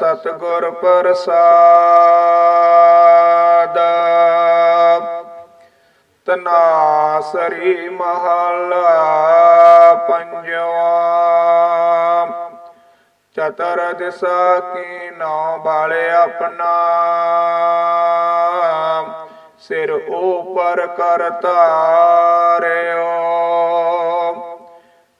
ਸਤਿਗੁਰ ਪ੍ਰਸਾਦ। ਤਨਾਸਰੀ ਮਹਲਾ ਪੰਜਵਾ। ਚਤਰ ਦਿਸਾ ਕੀ ਨੌ ਬਾਲੇ ਆਪਣਾ। ਸਿਰ ਉਪਰ ਕਰ ਤਾਰਿਓ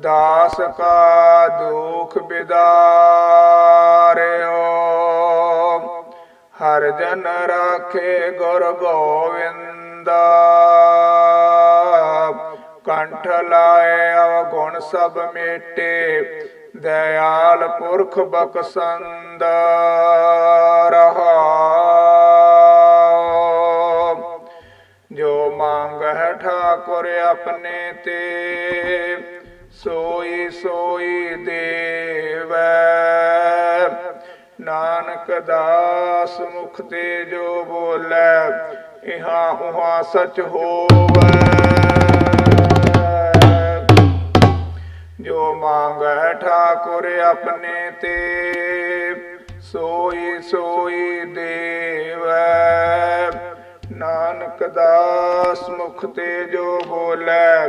ਦਾਸ ਕਾ ਦੁਖ ਬਿਦਾਰਿਓ। ਹਰ ਜਨ ਰਾਖੇ ਗੁਰ ਗੋਵਿੰਦ। ਕੰਠ ਲਾਏ ਅਵਗੁਣ ਸਭ ਮੇਟੇ। ਦਇਆਲ ਪੁਰਖ ਬਖਸ਼ੰਦ ਰਹਾ। ਜੋ ਮੰਗ ਹੈ ਠਾਕੁਰ ਆਪਣੇ ਤੇ ਸੋਈ ਸੋਈ ਦੇਵੈ। ਨਾਨਕ ਦਾਸ ਮੁਖ ਤੇ ਜੋ ਬੋਲੇ, ਇਹਾ ਉਹਾ ਸਚ ਹੋਵੈ। ਜੋ ਮੰਗੈ ਠਾਕੁਰ ਆਪਣੇ ਤੇ, ਸੋਈ ਸੋਈ ਦੇਵੈ। ਨਾਨਕ ਦਾਸ ਮੁਖ ਤੇ ਜੋ ਬੋਲੇ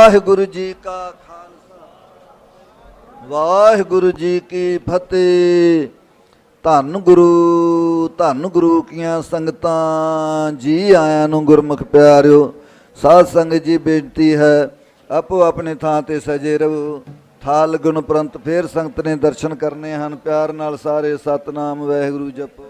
ਵਾਹਿਗੁਰੂ ਜੀ ਕਾ ਖਾਲਸਾ। ਵਾਹਿਗੁਰੂ ਜੀ ਕੀ ਫਤਿਹ। ਧੰਨ ਗੁਰੂ ਧੰਨ ਗੁਰੂ ਕੀਆਂ ਸੰਗਤਾਂ, ਜੀ ਆਇਆਂ ਨੂੰ ਗੁਰਮੁਖ ਪਿਆਰਿਓ, ਸਾਧ ਸੰਗਤ ਜੀ ਬੇਨਤੀ ਹੈ, ਆਪੋ ਆਪਣੇ ਥਾਂ ਤੇ ਸਜੇ ਰਹੋ। ਥਾਲ ਗੁਣ ਪ੍ਰੰਤ ਫੇਰ ਸੰਗਤ ਨੇ ਦਰਸ਼ਨ ਕਰਨੇ ਹਨ, ਪਿਆਰ ਨਾਲ ਸਾਰੇ ਸਤਨਾਮ ਵਾਹਿਗੁਰੂ ਜਪੋ।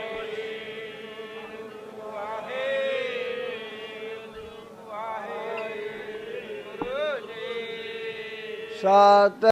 ਸਤ